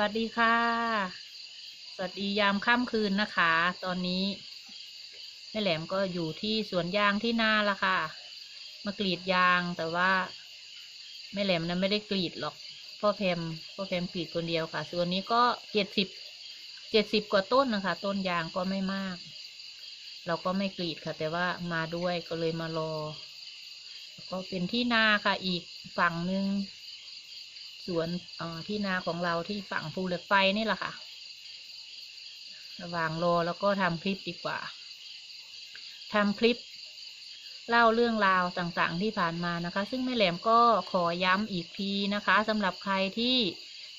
วัสดีค่ะ สวัสดียามค่ำคืนนะคะ ตอนนี้แม่แหลมก็อยู่ที่สวนยางที่นาละค่ะ มากรีดยางแต่ว่าแม่แหลมนั้นไม่ได้กรีดหรอก พ่อแพมพ่อแพมกรีดคนเดียวค่ะ ส่วนนี้ก็เจ็ดสิบเจ็ดสิบกว่าต้นนะคะ ต้นยางก็ไม่มาก เราก็ไม่กรีดค่ะ แต่ว่ามาด้วยก็เลยมารอแล้วก็เป็นที่นาค่ะอีกฝั่งหนึ่ง สวนที่นาของเราที่ฝั่งภูเหล็กไฟนี่แหละค่ะ ระหว่างรอแล้วก็ทำคลิปดีกว่าทำคลิป เล่าเรื่องราวต่างๆ ที่ผ่านมานะคะ ซึ่งแม่แหลมก็ขอย้ำอีกทีนะคะสำหรับใครที่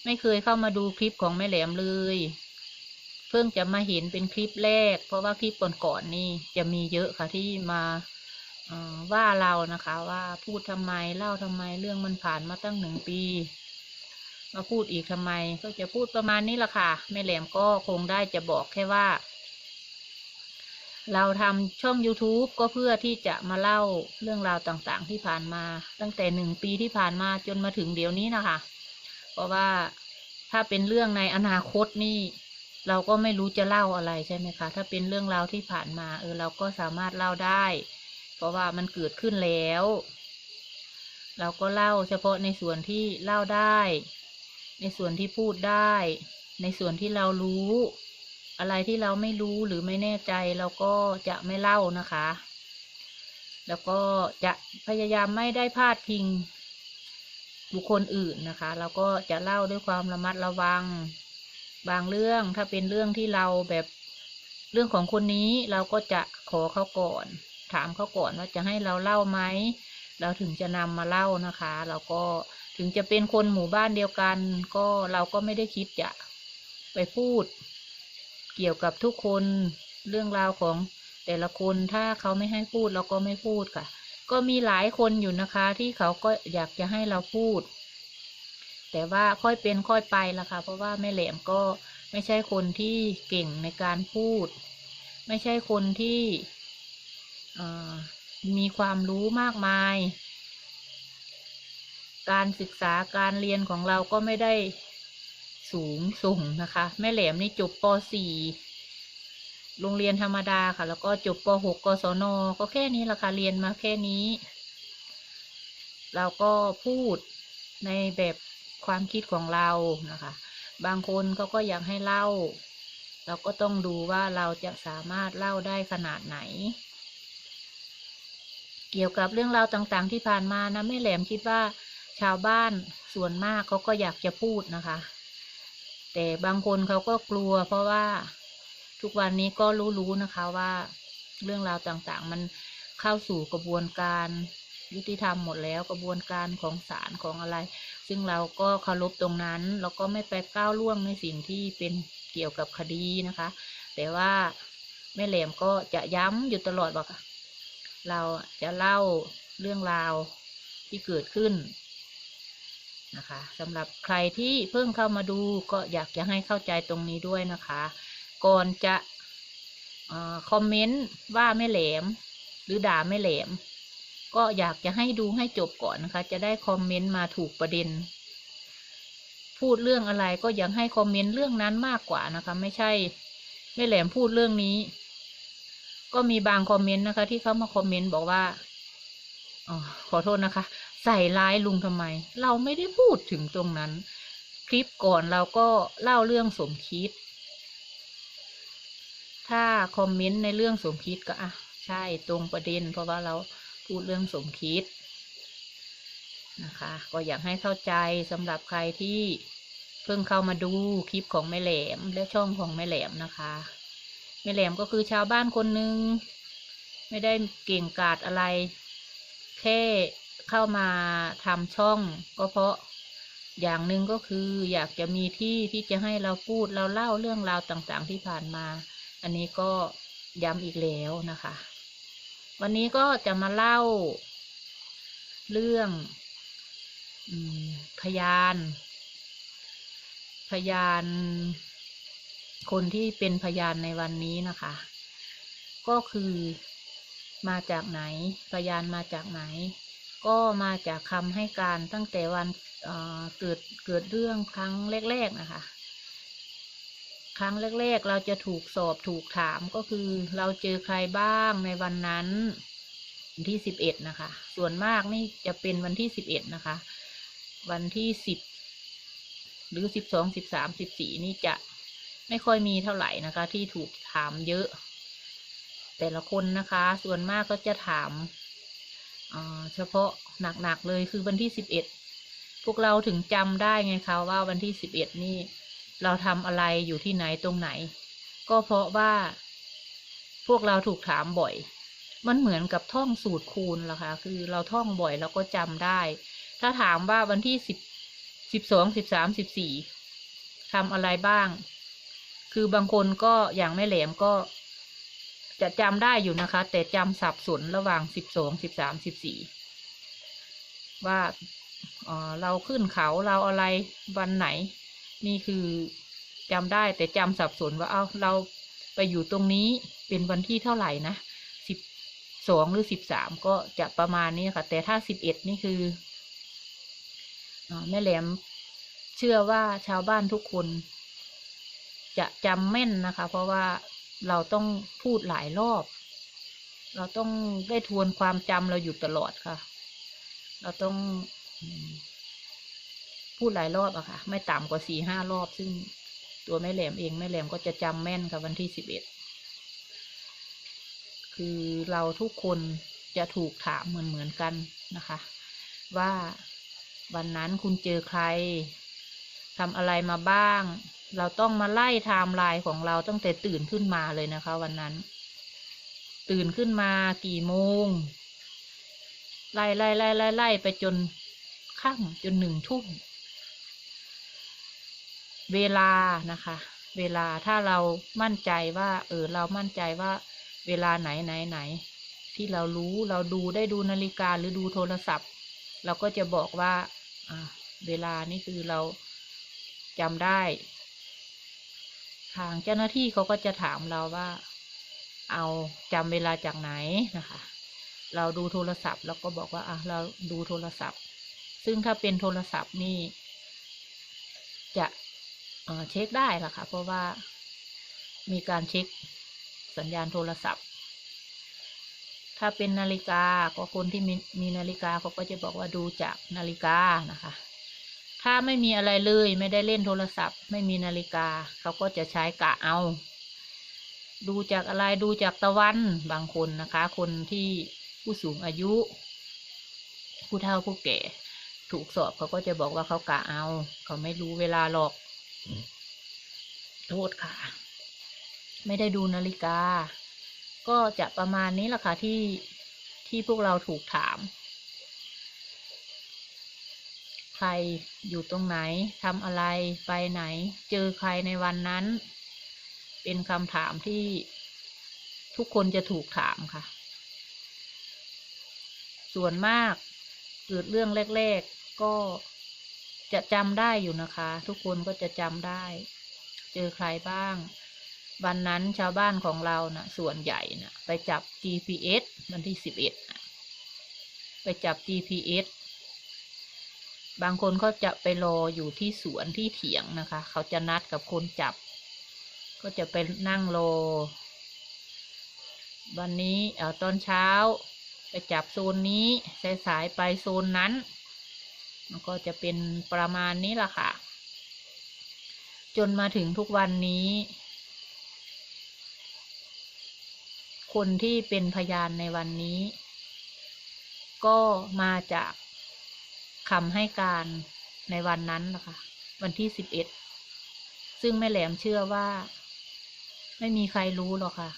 ไม่เคยเข้ามาดูคลิปของแม่แหลมเลย เพิ่งจะมาเห็นเป็นคลิปแรก เพราะว่าคลิปก่อนๆนี่จะมีเยอะค่ะที่มาว่าเรานะคะว่าพูดทำไมเล่าทำไมเรื่องมันผ่านมาตั้งหนึ่งปี มาพูดอีกทำไม ก็จะพูดประมาณนี้ละค่ะแม่แหลมก็คงได้จะบอกแค่ว่า เราทำช่อง YouTube ก็เพื่อที่จะมาเล่าเรื่องราวต่างๆ ที่ผ่านมา ตั้งแต่หนึ่งปีที่ผ่านมาจนมาถึงเดี๋ยวนี้นะคะ เพราะว่าถ้าเป็นเรื่องในอนาคตนี่ เราก็ไม่รู้จะเล่าอะไรใช่ไหมคะ ถ้าเป็นเรื่องราวที่ผ่านมา เออเราก็สามารถเล่าได้ เพราะว่ามันเกิดขึ้นแล้ว เราก็เล่าเฉพาะในส่วนที่เล่าได้ ในส่วนที่พูดได้ ในส่วนที่เรารู้ อะไรที่เราไม่รู้หรือไม่แน่ใจเราก็จะไม่เล่านะคะ แล้วก็จะพยายามไม่ได้พาดพิง บุคคลอื่นนะคะ เราก็จะเล่าด้วยความระมัดระวัง บางเรื่องถ้าเป็นเรื่องที่เราแบบเรื่องของคนนี้เราก็จะขอเขาก่อน ถามเขาก่อนว่าจะให้เราเล่าไหมเราถึงจะนำมาเล่านะคะ เราก็ ถึงจะเป็นคนหมู่บ้านเดียวกัน ก็เราก็ไม่ได้คิดจะไปพูด เกี่ยวกับทุกคนเรื่องราวของแต่ละคนถ้าเขาไม่ให้พูดเราก็ไม่พูดค่ะ ก็มีหลายคนอยู่นะคะที่เขาก็อยากจะให้เราพูด แต่ว่าค่อยเป็นค่อยไปละค่ะ เพราะว่าแม่แหลมก็ไม่ใช่คนที่เก่งในการพูด ไม่ใช่คนที่มีความรู้มากมาย การศึกษาการเรียนของเราก็ไม่ได้สูงส่งนะคะ แม่แหลมนี่จบป .4 โรงเรียนธรรมดาค่ะ แล้วก็จบป .6 กศนก็แค่นี้ละค่ะเรียนมาแค่นี้ เราก็พูดในแบบความคิดของเรานะคะ บางคนเขาก็อยากให้เล่า เราก็ต้องดูว่าเราจะสามารถเล่าได้ขนาดไหน เกี่ยวกับเรื่องราวต่างๆที่ผ่านมานะแม่แหลมคิดว่า ชาวบ้านส่วนมากเขาก็อยากจะพูดนะคะ แต่บางคนเขาก็กลัว เพราะว่าทุกวันนี้ก็รู้ๆนะคะว่าเรื่องราวต่างๆ มันเข้าสู่กระบวนการยุติธรรมหมดแล้วกระบวนการของศาลของอะไร ซึ่งเราก็เคารพตรงนั้นเราก็ไม่ไปก้าวล่วงในสิ่งที่เป็นเกี่ยวกับคดีนะคะ แต่ว่าแม่แหลมก็จะย้ำอยู่ตลอดว่าเราจะเล่าเรื่องราวที่เกิดขึ้น นะคะสำหรับใครที่เพิ่งเข้ามาดูก็อยากจะให้เข้าใจตรงนี้ด้วยนะคะ ก่อนจะอคอมเมนต์ว่าแม่แหลม หรือด่าแม่แหลม ก็อยากจะให้ดูให้จบก่อนนะคะ จะได้คอมเมนต์มาถูกประเด็น พูดเรื่องอะไรก็อยากให้คอมเมนต์เรื่องนั้นมากกว่านะคะ ไม่ใช่แม่แหลมพูดเรื่องนี้ ก็มีบางคอมเมนต์นะคะ ที่เขามาคอมเมนต์บอกว่าอขอโทษนะคะ ใส่ร้ายลุงทำไม เราไม่ได้พูดถึงตรงนั้น คลิปก่อนเราก็เล่าเรื่องสมคิด ถ้าคอมเมนต์ในเรื่องสมคิดก็อะใช่ตรงประเด็น เพราะว่าเราพูดเรื่องสมคิดนะคะ ก็อยากให้เข้าใจสำหรับใครที่เพิ่งเข้ามาดูคลิปของแม่แหลมและช่องของแม่แหลมนะคะแม่แหลมก็คือชาวบ้านคนหนึ่งไม่ได้เก่งกาจอะไร แค่ เข้ามาทำช่องก็เพราะอย่างหนึ่งก็คืออยากจะมีที่ที่จะให้เราพูดเราเล่าเรื่องราวต่างๆที่ผ่านมา อันนี้ก็ย้ำอีกแล้วนะคะ วันนี้ก็จะมาเล่า เรื่องอพยาน พยาน คนที่เป็นพยานในวันนี้นะคะ ก็คือมาจากไหน พยานมาจากไหน ก็มาจากคำให้การตั้งแต่วันเเกิดเกิดเรื่องครั้งแรกๆนะคะ ครั้งแรกๆ เราจะถูกสอบถูกถามก็คือเราเจอใครบ้างในวันนั้นวันที่สิบเอ็ดนะคะ ส่วนมากนี่จะเป็นวันที่สิบเอ็ดนะคะ วันที่สิบหรือสิบสองสิบสามสิบสี่นี่จะไม่ค่อยมีเท่าไหร่นะคะ ที่ถูกถามเยอะ แต่ละคนนะคะ ส่วนมากก็จะถาม เฉพาะหนักๆเลยคือวันที่สิบเอ็ดพวกเราถึงจำได้ไงคะว่าวันที่สิบเอ็ดนี่ เราทำอะไรอยู่ที่ไหนตรงไหน ก็เพราะว่า พวกเราถูกถามบ่อย มันเหมือนกับท่องสูตรคูณล่ะค่ะคือเราท่องบ่อยเราก็จำได้ ถ้าถามว่าวันที่สิบสิบสองสิบสามสิบสี่ทำอะไรบ้าง คือบางคนก็อย่างแม่แหลมก็ จะจำได้อยู่นะคะ แต่จำสับสนระหว่างสิบสองสิบสามสิบสี่ว่าเออเราขึ้นเขาเราอะไรวันไหน นี่คือจำได้แต่จำสับสนว่าเอาเราไปอยู่ตรงนี้เป็นวันที่เท่าไหร่นะสิบสองหรือสิบสามก็จะประมาณนี้ค่ะ แต่ถ้าสิบเอ็ดนี่คืออาแม่แหลมเชื่อว่าชาวบ้านทุกคน จะจำแม่นนะคะ เพราะว่า เราต้องพูดหลายรอบ เราต้องได้ทวนความจำเราอยู่ตลอดค่ะ เราต้องพูดหลายรอบอะค่ะ ไม่ต่ำกว่าสี่ห้ารอบ ซึ่งตัวแม่แหลมเองแม่แหลมก็จะจำแม่นค่ะวันที่สิบเอ็ดคือเราทุกคนจะถูกถามเหมือนเหมือนๆกันนะคะ ว่าวันนั้นคุณเจอใคร ทำอะไรมาบ้าง เราต้องมาไล่ไทม์ไลน์ของเราตั้งแต่ตื่นขึ้นมาเลยนะคะ วันนั้น ตื่นขึ้นมากี่โมงไล่ไล่ไล่ไล่ไล่ไปจนค่ำจนหนึ่งทุ่มเวลานะคะ เวลาถ้าเรามั่นใจว่า เออ เรามั่นใจว่า เวลาไหนไหนไหน ที่เรารู้เราดูได้ดูนาฬิกาหรือดูโทรศัพท์ เราก็จะบอกว่า อ่า เวลานี่คือเรา จำได้ ทางเจ้าหน้าที่เขาก็จะถามเราว่า เอาจำเวลาจากไหนนะคะ เราดูโทรศัพท์เราก็บอกว่าอะเราดูโทรศัพท์ ซึ่งถ้าเป็นโทรศัพท์นี่ จะเเช็คได้ล่ะค่ะ เพราะว่ามีการเช็คสัญญาณโทรศัพท์ ถ้าเป็นนาฬิกาก็คนที่มีมีนาฬิกาเขาก็จะบอกว่าดูจากนาฬิกานะคะ ถ้าไม่มีอะไรเลยไม่ได้เล่นโทรศัพท์ ไม่มีนาฬิกา เขาก็จะใช้กะเอา ดูจากอะไรดูจากตะวันบางคนนะคะ คนที่ผู้สูงอายุ ผู้เฒ่าผู้แก่ ถูกสอบเขาก็จะบอกว่าเขากะเอา เขาไม่รู้เวลาหรอก โทษค่ะ ไม่ได้ดูนาฬิกา ก็จะประมาณนี้แหละค่ะที่ที่พวกเราถูกถาม ใครอยู่ตรงไหนทำอะไรไปไหน เจอใครในวันนั้น เป็นคำถามที่ทุกคนจะถูกถามค่ะ ส่วนมากเกิดเรื่องแรก ๆ ก็จะจำได้อยู่นะคะ ทุกคนก็จะจำได้ เจอใครบ้าง วันนั้นชาวบ้านของเรานะ่ะ ส่วนใหญ่นะ่ะ ไปจับ GPS วันที่สิบเอ็ดไปจับ GPS บางคนก็จะไปรออยู่ที่สวนที่เถียงนะคะ เขาจะนัดกับคนจับ ก็จะไปนั่งรอ วันนี้เออตอนเช้า ไปจับโซนนี้สายสายไปโซนนั้น มันก็จะเป็นประมาณนี้ล่ะค่ะ จนมาถึงทุกวันนี้ คนที่เป็นพยานในวันนี้ ก็มาจาก คำให้การในวันนั้นนะคะ วันที่สิบเอ็ดซึ่งแม่แหลมเชื่อว่า ไม่มีใครรู้หรอกค่ะ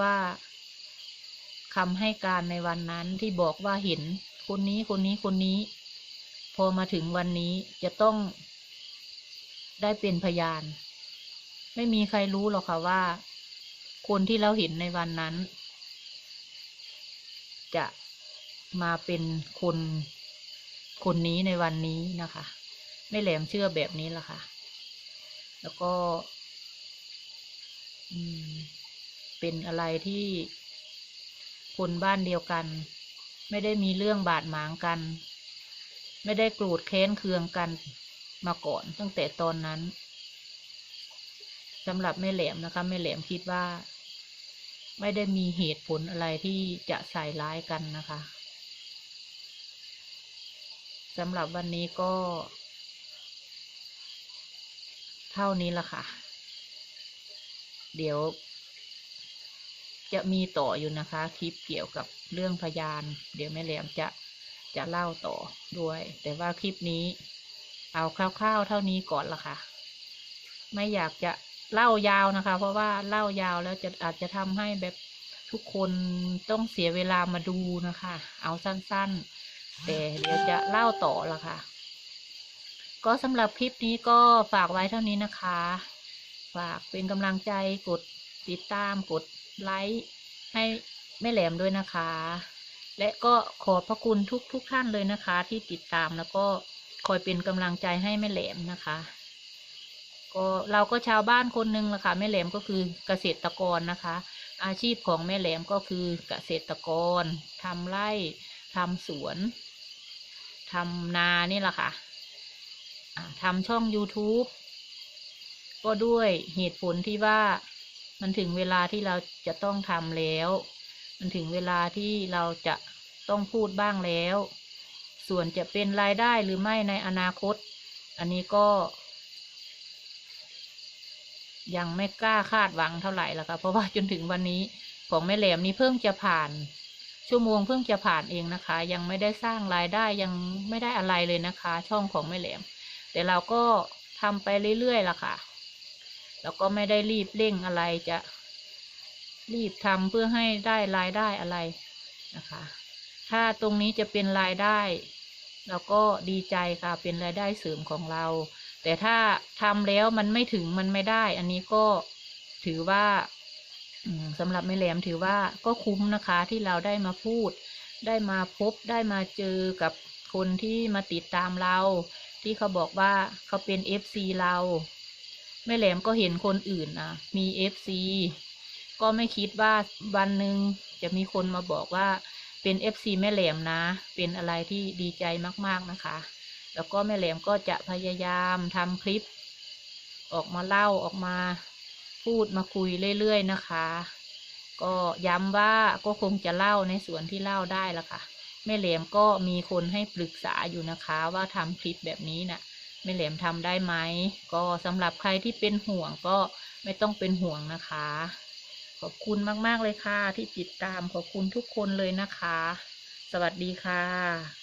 ว่าคำให้การในวันนั้นที่บอกว่าเห็นคนนี้คนนี้คนนี้ พอมาถึงวันนี้จะต้องได้เป็นพยาน ไม่มีใครรู้หรอกค่ะว่า คนที่เราเห็นในวันนั้น จะมาเป็นคน คนนี้ในวันนี้นะคะ ไม่แหลมเชื่อแบบนี้ละค่ะ แล้วก็เป็นอะไรที่คนบ้านเดียวกัน ไม่ได้มีเรื่องบาดหมางกัน ไม่ได้โกรธแค้นเคืองกันมาก่อนตั้งแต่ตอนนั้นสำหรับแม่แหลมนะคะแม่แหลมคิดว่า ไม่ได้มีเหตุผลอะไรที่จะใส่ร้ายกันนะคะ สำหรับวันนี้ก็ เท่านี้ละค่ะ เดี๋ยว จะมีต่ออยู่นะคะ คลิปเกี่ยวกับเรื่องพยาน เดี๋ยวแม่แหลมจะจะเล่าต่อด้วย แต่ว่าคลิปนี้ เอาคร่าวๆเท่านี้ก่อนละค่ะ ไม่อยากจะเล่ายาวนะคะ เพราะว่าเล่ายาวแล้วจะอาจจะทำให้แบบทุกคนต้องเสียเวลามาดูนะคะ เอาสั้น ๆ แต่เดี๋ยวจะเล่าต่อละค่ะ ก็สำหรับคลิปนี้ก็ฝากไว้เท่านี้นะคะ ฝากเป็นกำลังใจกดติดตามกดไลค์ให้แม่แหลมด้วยนะคะ และก็ขอบพระคุณทุกทุกท่านเลยนะคะ ที่ติดตามแล้วก็คอยเป็นกำลังใจให้แม่แหลมนะคะ ก็เราก็ชาวบ้านคนหนึ่งละค่ะแม่แหลมก็คือเกษตรกรนะคะ อาชีพของแม่แหลมก็คือเกษตรกรทำไร่ ทำสวนทำนานี่แหละค่ะอ่าทำช่อง YouTube ก็ด้วยเหตุผลที่ว่ามันถึงเวลาที่เราจะต้องทำแล้ว มันถึงเวลาที่เราจะต้องพูดบ้างแล้ว ส่วนจะเป็นรายได้หรือไม่ในอนาคต อันนี้ก็ ยังไม่กล้าคาดหวังเท่าไหร่แล้วค่ะเพราะว่าจนถึงวันนี้ของแม่แหลมนี้เพิ่งจะผ่าน ชั่วโมงเพิ่งจะผ่านเองนะคะ ยังไม่ได้สร้างรายได้ยังไม่ได้อะไรเลยนะคะ ช่องของแม่แหลม แต่เราก็ทำไปเรื่อยๆล่ะค่ะ แล้วก็ไม่ได้รีบเร่งอะไรจะรีบทำเพื่อให้ได้รายได้อะไรนะคะ ถ้าตรงนี้จะเป็นรายได้เราก็ดีใจค่ะเป็นรายได้เสริมของเรา แต่ถ้าทำแล้วมันไม่ถึงมันไม่ได้ อันนี้ก็ถือว่า สำหรับแม่แหลมถือว่าก็คุ้มนะคะที่เราได้มาพูด ได้มาพบได้มาเจอกับคนที่มาติดตามเรา ที่เขาบอกว่าเขาเป็นเอฟซีเราแม่แหลมก็เห็นคนอื่นนะมีเอฟซีก็ไม่คิดว่าวันหนึ่งจะมีคนมาบอกว่าเป็นเอฟซีแม่แหลมนะ เป็นอะไรที่ดีใจมาก ๆนะคะ แล้วก็แม่แหลมก็จะพยายามทำคลิป ออกมาเล่าออกมา พูดมาคุยเรื่อยๆนะคะ ก็ย้ำว่าก็คงจะเล่าในส่วนที่เล่าได้ละค่ะ แม่แหลมก็มีคนให้ปรึกษาอยู่นะคะ ว่าทำคลิปแบบนี้น่ะแม่แหลมทำได้ไหม ก็สำหรับใครที่เป็นห่วงก็ไม่ต้องเป็นห่วงนะคะ ขอบคุณมากๆเลยค่ะที่ติดตามขอบคุณทุกคนเลยนะคะ สวัสดีค่ะ